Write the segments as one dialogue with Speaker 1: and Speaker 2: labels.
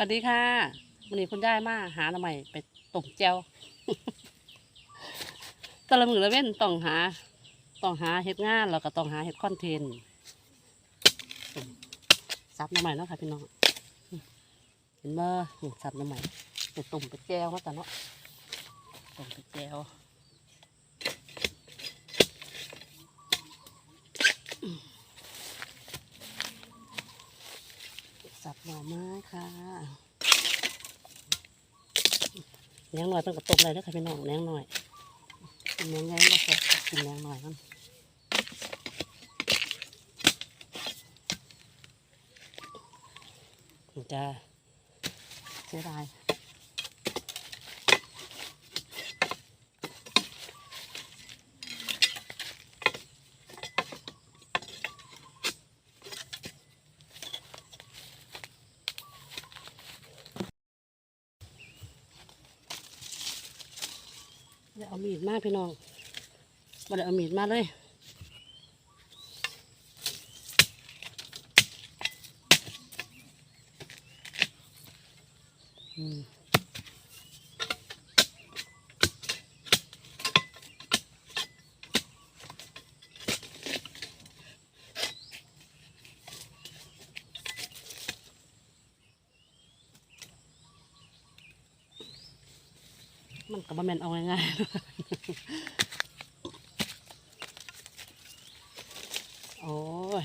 Speaker 1: สวัสดีค่ะวันนี้คุณยายมาหาหน่อใหม่ไปต้มแจวตะละมือละเว้นต้องหา ต้องหาเฮ็ดงานแล้วก็ต้องหาเฮ็ดคอนเทนต์ซับหน่อใหม่เนาะค่ะพี่น้องเห็นบ่นี่ซับหน่อใหม่ไปต้มไปแจ่วมาแต่เนาะต้มไปแจว สับหน่อไม้ค่ะแหนงหน่อยต้องกระตุกเลยนะค่ะพี่น้องแหนงหน่อยกินแหนงไงก็แซ่บกินแหนงหน่อยมันมันจะเสียดาย เอามีดมาพี่น้องมาเดี๋ยวเอามีดมาเลยอืม มันกับแมนเอาง่ายๆ โอ้ย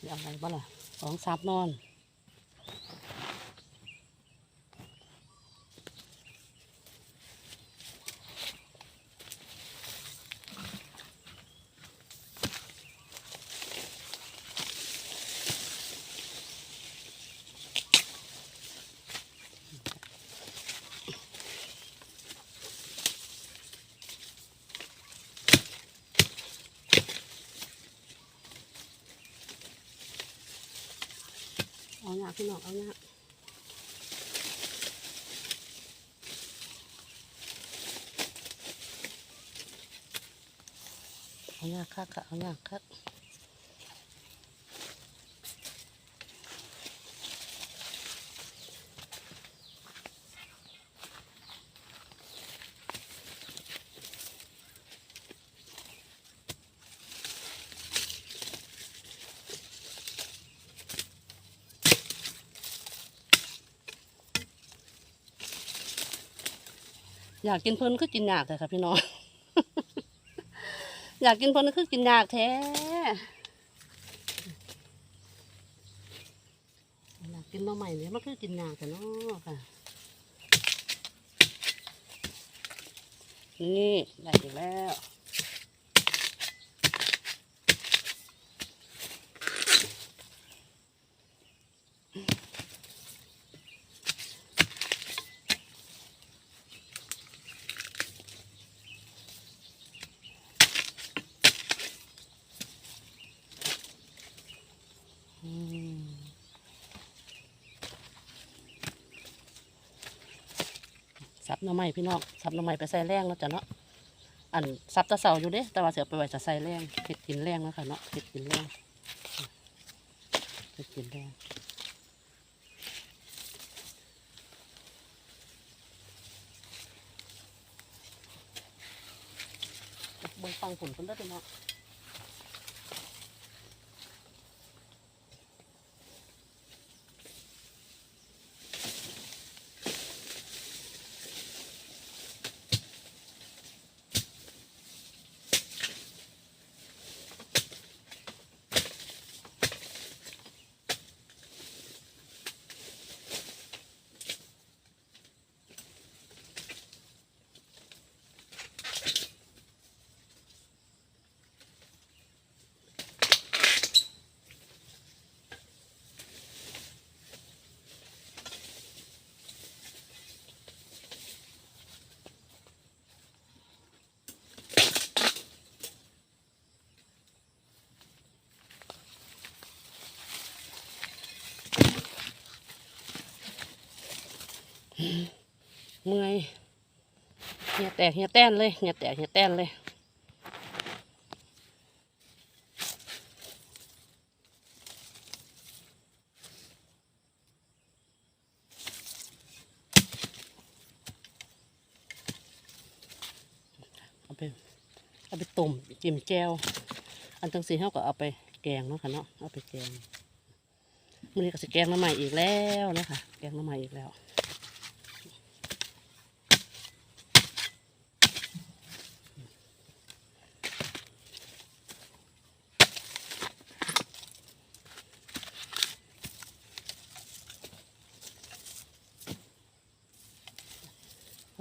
Speaker 1: เดี๋ยวอะไรบ้างล่ะสองซับนอน เอาหน้าพี่น้องเอาหน้าเอาหน้าคักค่ะเอาหน้าคัก อยากกินเพิ่นคือกินยากเลยค่ะพี่น้อง อยากกินเพิ่นคือกินยากแท้อยากกินหน่อใหม่เนี่ยมันคือกินยากแต่เนาะค่ะ นี่ได้อีกแล้ว หน่อไม้พี่น้องสับหน่อไม้ไปใส่แรงแล้วจ้ะเนาะอันสับตะเสาอยู่เด้แต่ว่าเสียไปไว้จะใส่แรงเผ็ดกินแรงแล้วค่ะเนาะเผ็ดกินแรงเผ็ดกินแรงเบิ่งฟังผลคนได้อพี่น้อง เมื่อยเหี่ยแตกเหี่ยแต้นเลยเหี่ยแตกเหี่ยแต้นเลยเอาไปเอาไปต้มจิ้มแก้วอันตั้งสี่เท่าก็เอาไปแกงเนาะค่ะเนาะเอาไปแกงมันนี้ก็จะแกงน้ำใหม่อีกแล้วนะคะแกงน้ำใหม่อีกแล้ว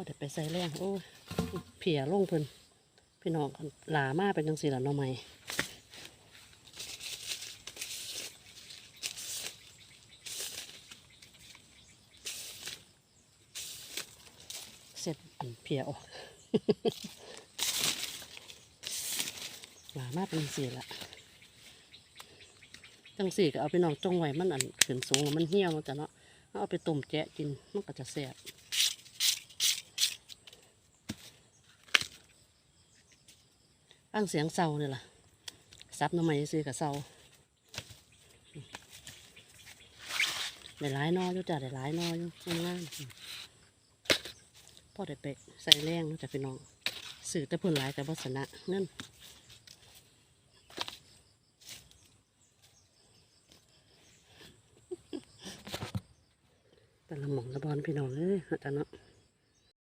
Speaker 1: เดี๋ยวไปใส่แรงโอ้ยเพียลงเพิ่นพี่น้องหลามาเป็นจังสีหล่ะน้องใหม่เสร็จเพียออกหลามาเป็นจังสีละจังสีก็เอาไปนองจงไว้มันอันขึ้นสูงแล้วมันเหี่ยวเนจะเนาะเอาไปต้มแกะกินมันก็จะแซ่บ ฟังเสียงเศร้าเนี่ยล่ะซับน้ำใหม่ซื้อกับเศร้าได้หลายนออยู่จ้ะได้หลายนออยู่งามๆพ่อได้ไปใส่แรงนาะจ้ะพี่น้องสื่อแต่เพื้นหลายแต่วัสนะเงินเป็นละหมองละบอลพี่น้องเอ้ยอาจารย์เนาะ